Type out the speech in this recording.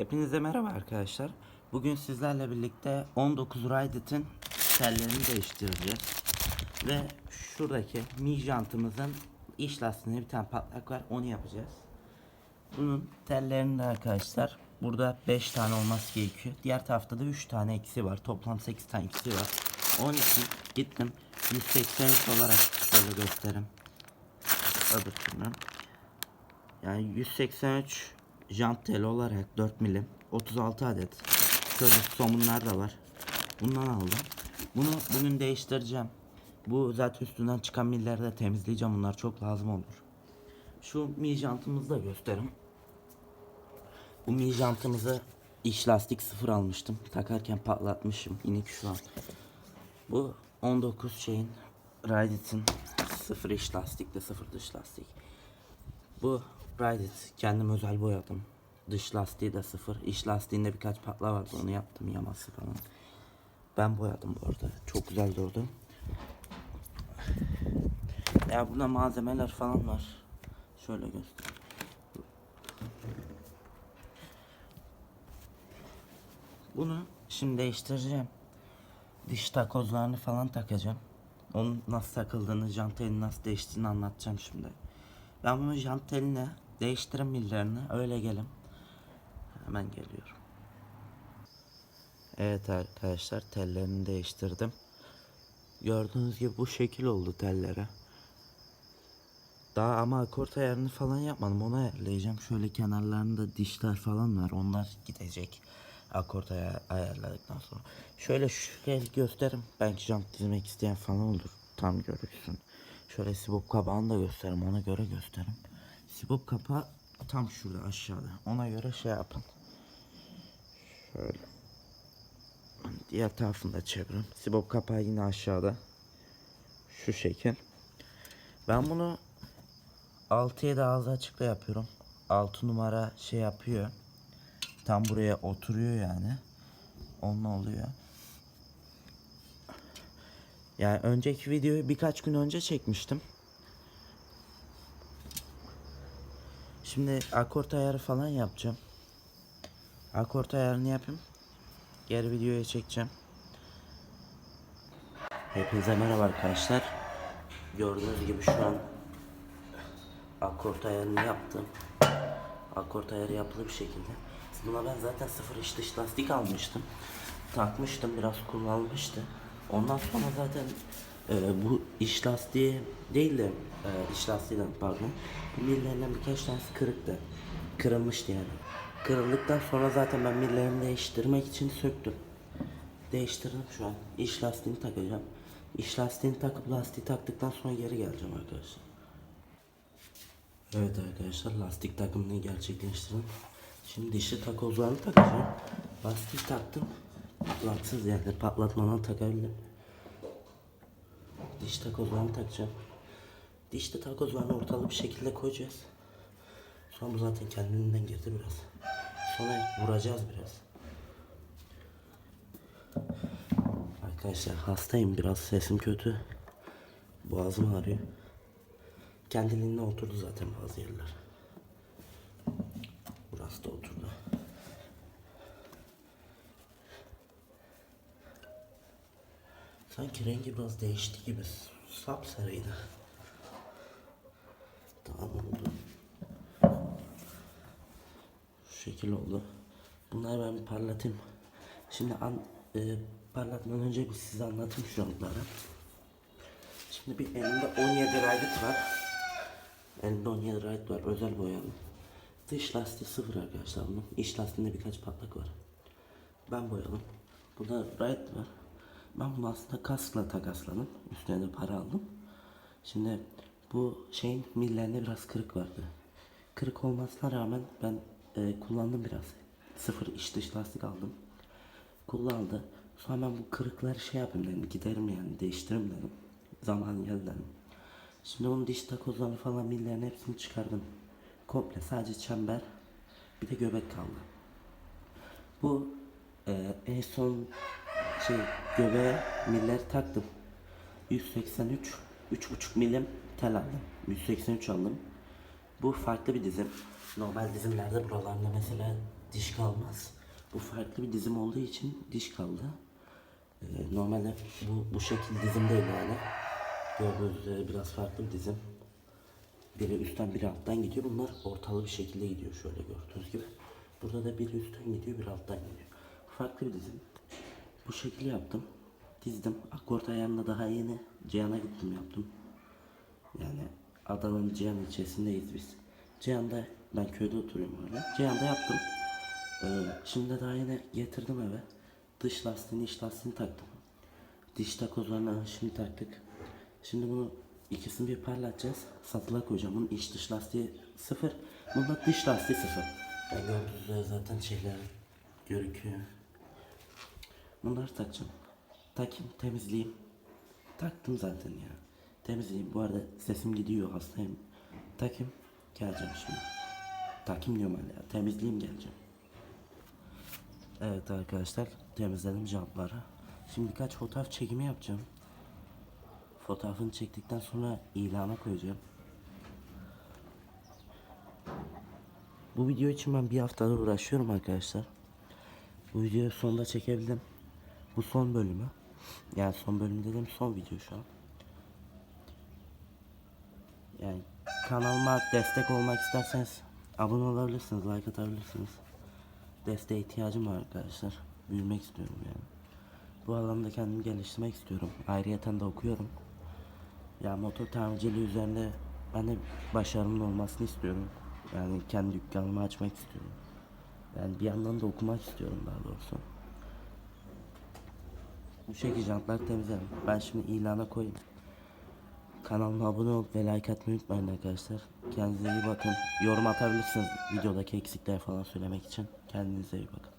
Hepinize merhaba arkadaşlar. Bugün sizlerle birlikte 19 Rideit'in tellerini değiştireceğiz. Ve şuradaki mi jantımızın iç lastiğinde bir tane patlak var onu yapacağız. Bunun tellerinde arkadaşlar burada 5 tane olması gerekiyor. Diğer tarafta da 3 tane eksi var. Toplam 8 tane eksi var. Onun için gittim 183 olarak şöyle göstereyim. Öbür türlü. Yani 183 jant tel olarak 4 milim 36 adet şöyle somunlar da var. Bundan aldım. Bunu bugün değiştireceğim. Bu zaten üstünden çıkan milleri de temizleyeceğim. Bunlar çok lazım olur. Şu mi jantımızı da göstereyim bu mi jantımızı iç lastik sıfır almıştım. Takarken patlatmışım. İnik şu an. Bu 19 şeyin Rideit'in sıfır iç lastikle sıfır dış lastik. Bu Rideit kendim özel boyadım. Dış lastiği de sıfır. İç lastiğinde birkaç patla vardı onu yaptım yaması falan. Ben boyadım bu arada. Çok güzel durdu. Ya burada malzemeler falan var. Şöyle göster. Bunu şimdi değiştireceğim. Diş takozlarını falan takacağım. Onun nasıl takıldığını, jantayı nasıl değiştiğini anlatacağım şimdi. Ben bunu jant teline değiştirin millerini öyle gelin. Hemen geliyorum. Evet arkadaşlar tellerini değiştirdim. Gördüğünüz gibi bu şekil oldu tellere. Daha ama akort ayarını falan yapmadım. Onu ayarlayacağım. Şöyle kenarlarında dişler falan var. Onlar gidecek. Akort ayar, ayarladıktan sonra. Şöyle şöyle gösterim. Belki jant dizmek isteyen falan olur. Tam görürsün. Şöyle sibop kapağını da göstereyim. Ona göre gösterim. Sibop kapağı tam şurada aşağıda. Ona göre şey yapın. Şöyle. Diğer tarafını da çevirin. Sibop kapağı yine aşağıda. Şu şekil. Ben bunu 6'ya da ağzı açıkta yapıyorum. 6 numara şey yapıyor. Tam buraya oturuyor yani. Onun oluyor. Yani önceki videoyu birkaç gün önce çekmiştim. Şimdi akort ayarı falan yapacağım. Akort ayarını yapayım. Geri videoya çekeceğim. Hepinize merhaba arkadaşlar. Gördüğünüz gibi şu an akort ayarını yaptım. Akort ayarı yapılı bir şekilde. Buna ben zaten sıfır iç dış lastik almıştım. Takmıştım biraz kullanılmıştı. Ondan sonra zaten e, bu iç lastiği değil de e, iç lastiğiden pardon. Millerinden birkaç tanesi kırıktı. Kırılmıştı yani. Kırıldıktan sonra zaten ben millerini değiştirmek için söktüm. Değiştirdim şu an. İç lastiğini takacağım. İç lastiğini takıp lastiği taktıktan sonra geri geleceğim arkadaşlar. Evet arkadaşlar lastik takımını gerçekleştirdim. Şimdi dişli takozlarını takacağım. Lastik taktım. Patlatsız yani patlatmadan takabilirim. Diş takozlarını takacağım. Dişli takozlarını ortalı bir şekilde koyacağız. Sonra bu zaten kendinden girdi biraz. Sonra vuracağız biraz. Arkadaşlar hastayım biraz sesim kötü. Boğazım ağrıyor. Kendiliğinden oturdu zaten bazı yerler. Burası da oturdu. Sanki rengi biraz değişti gibi. Sapsarıydı. Tamam oldu. Şu şekil oldu. Bunları ben bir parlatayım. Şimdi an, e, parlatmadan önce bir size anlatayım şu anları. Şimdi bir elimde 17 raydit var. Elimde 17 raydit var. Özel boyalı. Dış lastiği sıfır arkadaşlar bunun. İç lastiğinde birkaç patlak var. Ben boyadım. Burada rayd var. Ben bunu aslında kaskla takasladım. Üstüne de para aldım. Şimdi bu şeyin millerinde biraz kırık vardı. Kırık olmasına rağmen ben e, kullandım biraz. Sıfır iç dış lastik aldım. Kullandı. Sonra ben bu kırıkları şey yapayım dedim. Giderim yani değiştiririm dedim. Zaman geldi dedim. Şimdi bunun diş takozlarını falan millerin hepsini çıkardım. Komple sadece çember bir de göbek kaldı. Bu e, en son şey göbeğe miller taktım. 183 3,5 milim tel aldım. 183 aldım. Bu farklı bir dizim. Normal dizimlerde buralarında mesela diş kalmaz. Bu farklı bir dizim olduğu için diş kaldı. Ee, normalde bu, bu şekil dizim değil yani. Gördüğünüz üzere biraz farklı bir dizim. Biri üstten biri alttan gidiyor. Bunlar ortalı bir şekilde gidiyor şöyle gördüğünüz gibi. Burada da biri üstten gidiyor, biri alttan gidiyor. Farklı bir dizim. Bu şekil yaptım. Dizdim. Akort ayağımda daha yeni Cihan'a gittim yaptım. Yani Adana'nın Cihan ilçesindeyiz biz. Cihan'da ben köyde oturuyorum öyle. Cihan'da yaptım. Ee, şimdi daha yeni getirdim eve. Dış lastiğini iç lastiğini taktım. Diş takozlarını şimdi taktık. Şimdi bunu ikisini bir parlatacağız. Satıla koyacağım. Bunun iç dış lastiği sıfır. Bunda dış lastiği sıfır. Ben gördüğünüz zaten şeyler görüküyor. Bunları takacağım. Takayım, temizleyeyim. Taktım zaten ya. Temizleyeyim. Bu arada sesim gidiyor hastayım. Takayım, geleceğim şimdi. Takayım diyorum hala. Temizleyeyim geleceğim. Evet arkadaşlar temizledim jantları. Şimdi birkaç fotoğraf çekimi yapacağım. Fotoğrafını çektikten sonra ilana koyacağım. Bu video için ben bir haftadır uğraşıyorum arkadaşlar. Bu videoyu sonunda çekebildim. Bu son bölümü. Yani son bölüm dediğim son video şu an. Yani kanalıma destek olmak isterseniz abone olabilirsiniz, like atabilirsiniz. Desteğe ihtiyacım var arkadaşlar. Büyümek istiyorum yani. Bu alanda kendimi geliştirmek istiyorum. Ayrıyeten de okuyorum. Ya motor tamirciliği üzerinde ben de başarımın olmasını istiyorum. Yani kendi dükkanımı açmak istiyorum. Yani bir yandan da okumak istiyorum daha doğrusu. Bu şekilde jantlar temizlerim. Ben şimdi ilana koyayım. Kanalıma abone ol ve like atmayı unutmayın arkadaşlar. Kendinize iyi bakın. Yorum atabilirsiniz videodaki eksikler falan söylemek için. Kendinize iyi bakın.